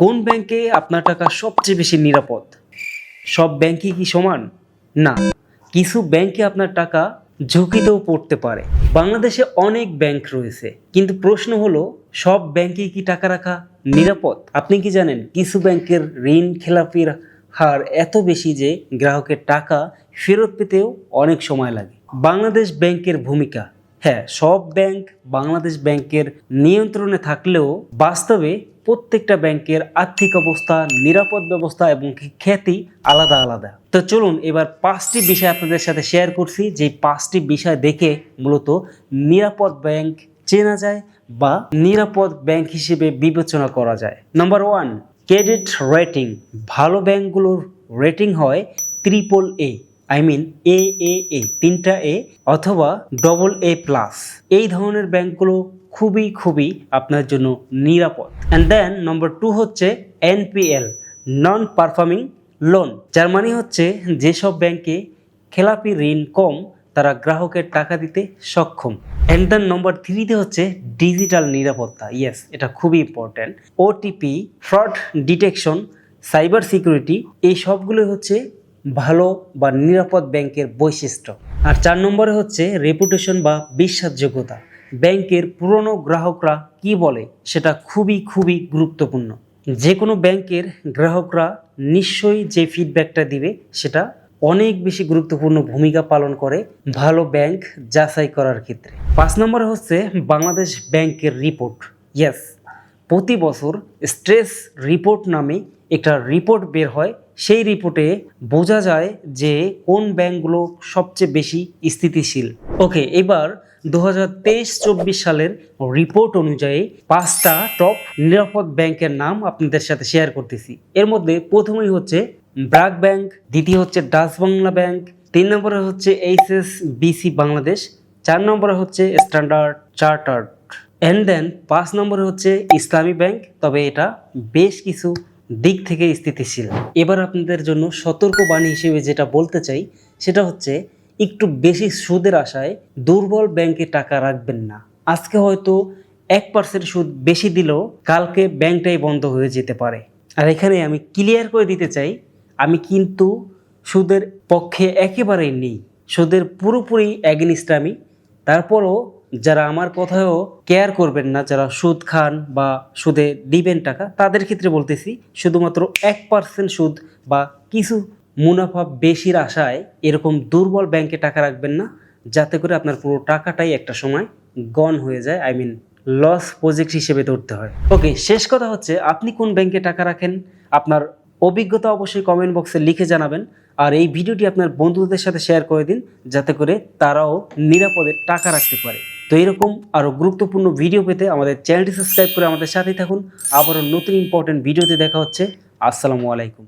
কোন ব্যাংকে আপনার টাকা সবচেয়ে বেশি নিরাপদ? সব ব্যাংকই কি সমান? না, কিছু ব্যাংকে আপনার টাকা ঝুঁকিতেও পড়তে পারে। বাংলাদেশে অনেক ব্যাংক রয়েছে, কিন্তু প্রশ্ন হলো, সব ব্যাংকে কি টাকা রাখা নিরাপদ? আপনি কি জানেন, কিছু ব্যাংকের ঋণ খেলাপির হার এত বেশি যে গ্রাহকের টাকা ফেরত পেতেও অনেক সময় লাগে। বাংলাদেশ ব্যাংকের ভূমিকা হ্যাঁ সব ব্যাংক বাংলাদেশ ব্যাংকের নিয়ন্ত্রণে থাকলেও বাস্তবে প্রত্যেকটা ব্যাংকের আর্থিক অবস্থা, নিরাপদ ব্যবস্থা এবং খ্যাতি আলাদা আলাদা। তো চলুন এবার পাঁচটি বিষয় আপনাদের সাথে শেয়ার করছি যে পাঁচটি বিষয় দেখে মূলত নিরাপদ ব্যাংক চেনা যায় বা নিরাপদ ব্যাংক হিসেবে বিবেচনা করা যায়। নাম্বার ওয়ান ক্রেডিট রেটিং ভালো ব্যাংকগুলোর রেটিং হয় ত্রিপল এ আই মিন এ এ এ তিনটা এ অথবা ডবল এ প্লাস এই ধরনের ব্যাংকগুলো খুবই খুবই আপনার জন্য নিরাপদ। অ্যান্ড দেন নম্বর টু হচ্ছে এনপিএল নন পারফর্মিং লোন যার মানে হচ্ছে যেসব ব্যাংকে খেলাপি ঋণ কম, তারা গ্রাহকের টাকা দিতে সক্ষম। অ্যান্ড দেন নম্বর থ্রিতে হচ্ছে ডিজিটাল নিরাপত্তা। ইয়েস এটা খুবই important OTP fraud detection cyber security এই সবগুলো হচ্ছে ভালো বা নিরাপদ ব্যাংকের বৈশিষ্ট্য। আর চার নম্বরে হচ্ছে রেপুটেশন বা বিশ্বাসযোগ্যতা। ব্যাংকের পুরনো গ্রাহকরা কি বলে সেটা খুবই খুবই গুরুত্বপূর্ণ। যে কোনো ব্যাংকের গ্রাহকরা নিশ্চয়ই যে ফিডব্যাকটা দিবে সেটা অনেক বেশি গুরুত্বপূর্ণ ভূমিকা পালন করে ভালো ব্যাংক যাচাই করার ক্ষেত্রে। পাঁচ নম্বরে হচ্ছে বাংলাদেশ ব্যাংকের রিপোর্ট ইয়েস প্রতি বছর স্ট্রেস রিপোর্ট নামে একটা রিপোর্ট বের হয় সেই রিপোর্টে বোঝা যায় যে কোন ব্যাংকগুলো সবচেয়ে বেশি স্থিতিশীল। ওকে, এবার দু হাজার সালের রিপোর্ট অনুযায়ী পাঁচটা টপ নিরাপদ ব্যাংকের নাম আপনাদের সাথে শেয়ার করতেছি। এর মধ্যে প্রথমেই হচ্ছে ব্র্যাক ব্যাংক, দ্বিতীয় হচ্ছে ডাচ বাংলা ব্যাংক, তিন নম্বরে হচ্ছে এইচএস বিসি বাংলাদেশ, চার নম্বরে হচ্ছে স্ট্যান্ডার্ড চার্টার্ড। অ্যান্ড দেন পাঁচ নম্বরে হচ্ছে ইসলামী ব্যাংক, তবে এটা বেশ কিছু দিক থেকে স্থিতিশীল। এবার আপনাদের জন্য সতর্কবাণী হিসেবে যেটা বলতে চাই, সেটা হচ্ছে একটু বেশি সুদের আশায় দুর্বল ব্যাংকে টাকা রাখবেন না। আজকে হয়তো এক পার্সেন্ট সুদ বেশি দিলেও কালকে ব্যাংকটাই বন্ধ হয়ে যেতে পারে। আর এখানে আমি ক্লিয়ার করে দিতে চাই, আমি কিন্তু সুদের পক্ষে একেবারেই নেই। সুদের পুরোপুরি অ্যাগেনিস্ট আমি, তারপরও যারা আমার কথায়ও কেয়ার করবেন না, যারা সুদ খান বা সুদে দিবেন টাকা, তাদের ক্ষেত্রে বলতেছি, শুধুমাত্র এক পার্সেন্ট সুদ বা কিছু মুনাফা বেশির আশায় এরকম দুর্বল ব্যাংকে টাকা রাখবেন না, যাতে করে আপনার পুরো টাকাটাই একটা সময় গন হয়ে যায় আই মিন লস প্রজেক্ট হিসেবে ধরতে হয়। ওকে শেষ কথা হচ্ছে, আপনি কোন ব্যাংকে টাকা রাখেন? আপনার অভিজ্ঞতা অবশ্যই কমেন্ট বক্সে লিখে জানাবেন, আর এই ভিডিওটি আপনার বন্ধুদের সাথে শেয়ার করে দিন, যাতে করে তারাও নিরাপদে টাকা রাখতে পারে। তো এরকম আরও গুরুত্বপূর্ণ ভিডিও পেতে আমাদের চ্যানেলটি সাবস্ক্রাইব করে আমাদের সাথেই থাকুন। আবারও নতুন ইম্পর্টেন্ট ভিডিওতে দেখা হচ্ছে। আসসালামু আলাইকুম।